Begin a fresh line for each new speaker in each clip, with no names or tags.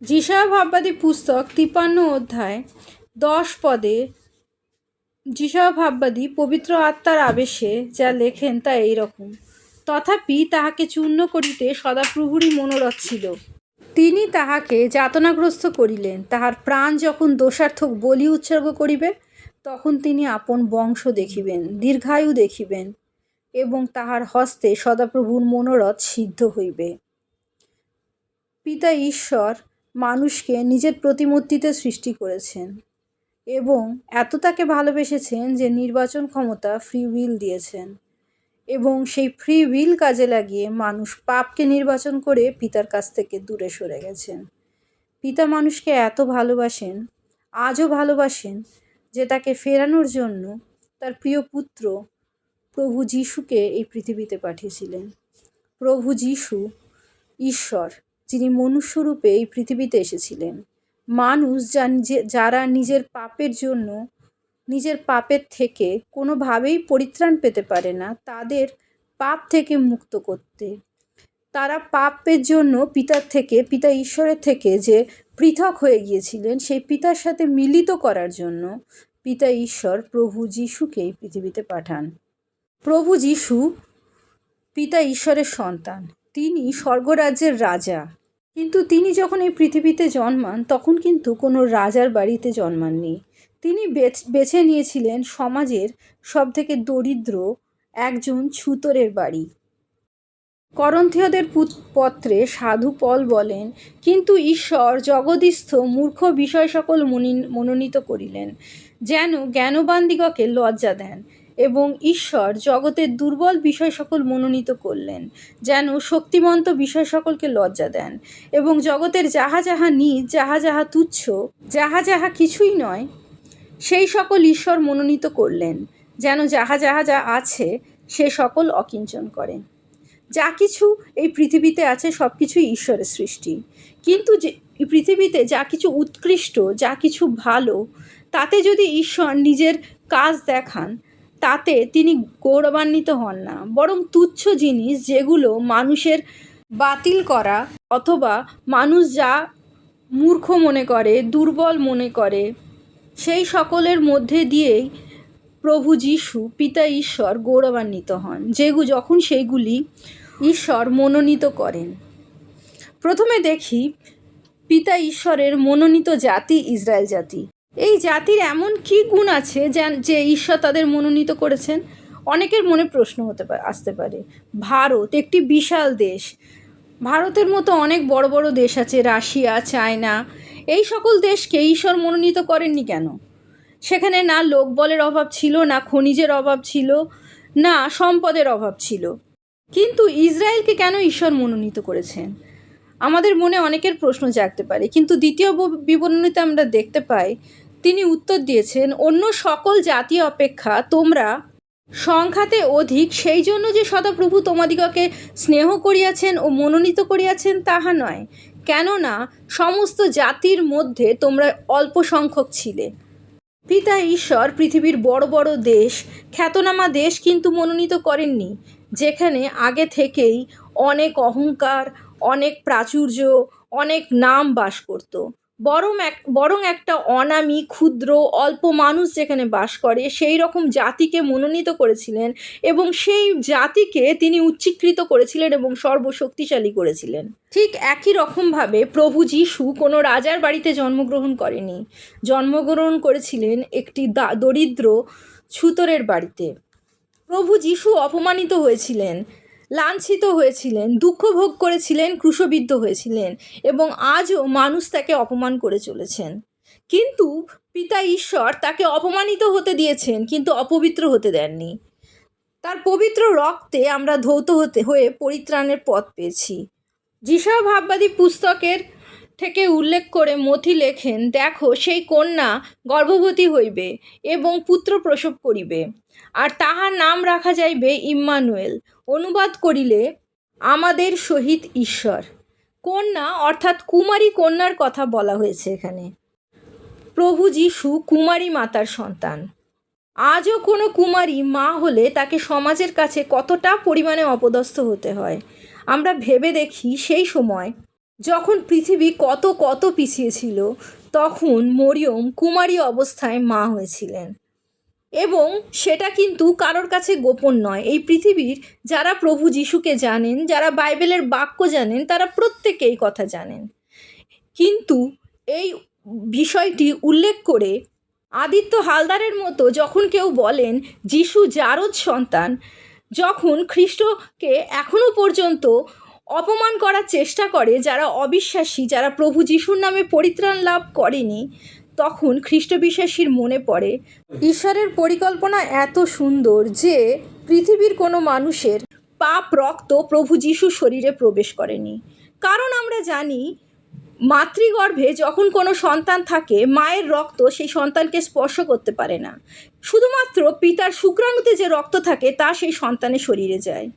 যিশা ভাববাদী পুস্তক তিপান্ন অধ্যায় দশ পদে যিশা ভাববাদী পবিত্র আত্মার আবেশে যা লেখেন তা এইরকম, তথাপি তাহাকে চূর্ণ করিতে সদাপ্রভুরই মনোরথ ছিল। তিনি তাহাকে যাতনাগ্রস্ত করিলেন। তাহার প্রাণ যখন দোষার্থক বলি উৎসর্গ করিবে তখন তিনি আপন বংশ দেখিবেন, দীর্ঘায়ু দেখিবেন এবং তাহার হস্তে সদাপ্রভুর মনোরথ সিদ্ধ হইবে। পিতা ঈশ্বর মানুষকে নিজের প্রতিমূর্তিতে সৃষ্টি করেছেন এবং এত তাকে ভালোবেসেছেন যে নির্বাচন ক্ষমতা ফ্রি উইল দিয়েছেন এবং সেই ফ্রি উইল কাজে লাগিয়ে মানুষ পাপকে নির্বাচন করে পিতার কাছ থেকে দূরে সরে গেছেন। পিতা মানুষকে এত ভালোবাসেন, আজও ভালোবাসেন যে তাকে ফেরানোর জন্য তার প্রিয় পুত্র প্রভু যিশুকে এই পৃথিবীতে পাঠিয়েছিলেন। প্রভু যিশু ঈশ্বর। যিনি মনুষ্যরূপে এই পৃথিবীতে এসেছিলেন। মানুষ যা যারা নিজের পাপের জন্য, নিজের পাপের থেকে কোনোভাবেই পরিত্রাণ পেতে পারে না, তাদের পাপ থেকে মুক্ত করতে। তারা পাপের জন্য পিতার থেকে, পিতা ঈশ্বরের থেকে যে পৃথক হয়ে গিয়েছিলেন, সেই পিতার সাথে মিলিত করার জন্য পিতা ঈশ্বর প্রভু যিশুকে এই পৃথিবীতে পাঠান। প্রভু যিশু পিতা ঈশ্বরের সন্তান। তিনি স্বর্গরাজ্যের রাজা। কিন্তু তিনি যখন এই পৃথিবীতে জন্মান, তখন কিন্তু কোনো রাজার বাড়িতে জন্মাননি। তিনি বেছে নিয়েছিলেন সমাজের সবথেকে দরিদ্র একজন ছুতরের বাড়ি। করন্থীয়দের পুত- পত্রে সাধু পল বলেন, কিন্তু ঈশ্বর জগদীস্থ মূর্খ বিষয় সকল মনোনীত করিলেন, যেন জ্ঞানবান্দিগকে লজ্জা দেন। এবং ঈশ্বর জগতের দুর্বল বিষয় সকল মনোনীত করলেন, যেন শক্তিমন্ত বিষয় সকলকে লজ্জা দেন। এবং জগতের যাহা যাহা নিজ, যাহা যাহা তুচ্ছ, যাহা যাহা কিছুই নয়, সেই সকল ঈশ্বর মনোনীত করলেন, যেন যাহা যাহা যা আছে, সে সকল অকিঞ্চন করে। যা কিছু এই পৃথিবীতে আছে, সব কিছুই ঈশ্বরের সৃষ্টি। কিন্তু যে পৃথিবীতে যা কিছু উৎকৃষ্ট, যা কিছু ভালো, তাতে যদি ঈশ্বর নিজের কাজ দেখান তাতে তিনি গৌরবান্বিত হন না। বরং তুচ্ছ জিনিস যেগুলো মানুষের বাতিল করা অথবা মানুষ যা মূর্খ মনে করে, দুর্বল মনে করে, সেই সকলের মধ্যে দিয়েই প্রভু যিশু, পিতা ঈশ্বর গৌরবান্বিত হন। যেগু যখন সেইগুলি ঈশ্বর মনোনীত করেন। প্রথমে দেখি পিতা ঈশ্বরের মনোনীত জাতি ইসরায়েল জাতি। এই জাতির এমন কি গুণ আছে যা- ঈশ্বর তাদের মনোনীত করেছেন? অনেকের মনে প্রশ্ন হতে পারে আসতে পারে। ভারত একটি বিশাল দেশ। ভারতের মতো অনেক বড় বড় দেশ আছে, রাশিয়া, চায়না। এই সকল দেশকে ঈশ্বর মনোনীত করেননি কেন? সেখানে না লোকবলের অভাব ছিল, না খনিজের অভাব ছিল, না সম্পদের অভাব ছিল। কিন্তু ইসরায়েলকে কেন ঈশ্বর মনোনীত করেছেন? আমাদের মনে অনেকের প্রশ্ন জাগতে পারে, কিন্তু দ্বিতীয় বিবরণীতে আমরা দেখতে পাই, তিনি উত্তর দিয়েছেন, অন্য সকল জাতি অপেক্ষা তোমরা সংখ্যাতে অধিক, সেই জন্য যে সদাপ্রভু তোমাদিগকে স্নেহ করিয়াছেন ও মনোনীত করিয়াছেন তাহা নয়। কেননা সমস্ত জাতির মধ্যে তোমরা অল্প সংখ্যক ছিলে। পিতা ঈশ্বর পৃথিবীর বড় বড় দেশ, খ্যাতনামা দেশ কিন্তু মনোনীত করেননি, যেখানে আগে থেকেই অনেক অহংকার অনেক প্রাচুর্য, অনেক নাম বাস করত। বরং এক, বরং একটা অনামী, ক্ষুদ্র, অল্প মানুষ যেখানে বাস করে, সেই রকম জাতিকে মনোনীত করেছিলেন এবং সেই জাতিকে তিনি উচ্চীকৃত করেছিলেন এবং সর্বশক্তিশালী করেছিলেন। ঠিক একই রকমভাবে প্রভু যিশু কোনো রাজার বাড়িতে জন্মগ্রহণ করেনি। জন্মগ্রহণ করেছিলেন একটি দরিদ্র ছুতরের বাড়িতে। প্রভু যিশু অপমানিত হয়েছিলেন। লাঞ্ছিত হয়েছিলেন, দুঃখ ভোগ করেছিলেন, ক্রুশবিদ্ধ হয়েছিলেন এবং আজও মানুষ তাকে অপমান করে চলেছেন। কিন্তু পিতা ঈশ্বর তাকে অপমানিত হতে দিয়েছেন, কিন্তু অপবিত্র হতে দেননি। তার পবিত্র রক্তে আমরা ধৌত হতে হয়ে পরিত্রাণের পথ পেয়েছি। যিশা ভাববাদী পুস্তকের থেকে উল্লেখ করে মথি লেখেন, দেখো, সেই কন্যা গর্ভবতী হইবে এবং পুত্র প্রসব করিবে, আর তাহার নাম রাখা যাইবে ইম্মানুয়েল। অনুবাদ করিলে আমাদের সহিত ঈশ্বর। কন্যা, অর্থাৎ কুমারী কন্যার কথা বলা হয়েছে এখানে। প্রভু যিশু কুমারী মাতার সন্তান। আজও কোনো কুমারী মা হলে তাকে সমাজের কাছে কতটা পরিমাণে অপদস্থ হতে হয়, আমরা ভেবে দেখি সেই সময় যখন পৃথিবী কত কত পিছিয়ে ছিল, তখন মরিয়ম কুমারী অবস্থায় মা হয়েছিলেন। এবং সেটা কিন্তু কারোর কাছে গোপন নয়। এই পৃথিবীর যারা প্রভু যিশুকে জানেন, যারা বাইবেলের বাক্য জানেন, তারা প্রত্যেকে এই কথা জানেন। কিন্তু এই বিষয়টি উল্লেখ করে আদিত্য হালদারের মতো যখন কেউ বলেন, যিশু জারদ সন্তান যখন খ্রিস্টকে এখনও পর্যন্ত অপমান করার চেষ্টা করে যারা অবিশ্বাসী, যারা প্রভু যিশুর নামে পরিত্রাণ লাভ করেনি, তখন খ্রিস্ট বিশ্বাসীর মনে পড়ে, ঈশ্বরের পরিকল্পনা এত সুন্দর যে পৃথিবীর কোনো মানুষের পাপ রক্ত প্রভু যিশুর শরীরে প্রবেশ করেনি। কারণ আমরা জানি, মাতৃগর্ভে যখন কোনো সন্তান থাকে, মায়ের রক্ত সেই সন্তানকে স্পর্শ করতে পারে না। শুধুমাত্র পিতার শুক্রাণুতে যে রক্ত থাকে, তা সেই সন্তানের শরীরে যায়।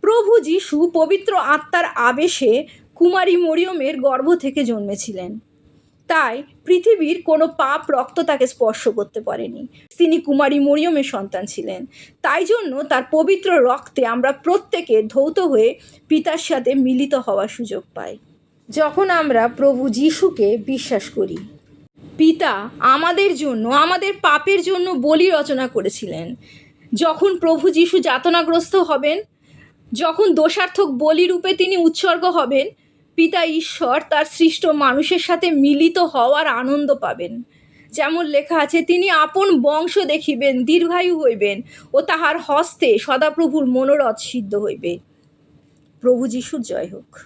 প্রভু যিশু পবিত্র আত্মার আবেশে কুমারী মরিয়মের গর্ভ থেকে জন্মেছিলেন। তাই পৃথিবীর কোনো পাপ রক্ত তাকে স্পর্শ করতে পারেনি। তিনি কুমারী মরিয়মের সন্তান ছিলেন। তাই জন্য তার পবিত্র রক্তে আমরা প্রত্যেকে ধৌত হয়ে পিতার সাথে মিলিত হওয়ার সুযোগ পাই। যখন আমরা প্রভু যিশুকে বিশ্বাস করি, পিতা আমাদের জন্য, আমাদের পাপের জন্য বলি রচনা করেছিলেন। যখন প্রভু যিশু যাতনাগ্রস্ত হবেন যখন দোষার্থক বলিরূপে তিনি উৎসর্গ হবেন, পিতা ঈশ্বর তার সৃষ্ট মানুষের সাথে মিলিত হওয়ার আনন্দ পাবেন। যেমন লেখা আছে, তিনি আপন বংশ দেখিবেন, দীর্ঘায়ু হইবেন ও তাহার হস্তে সদাপ্রভুর মনোরথ সিদ্ধ হইবে। প্রভু যিশুর জয় হোক।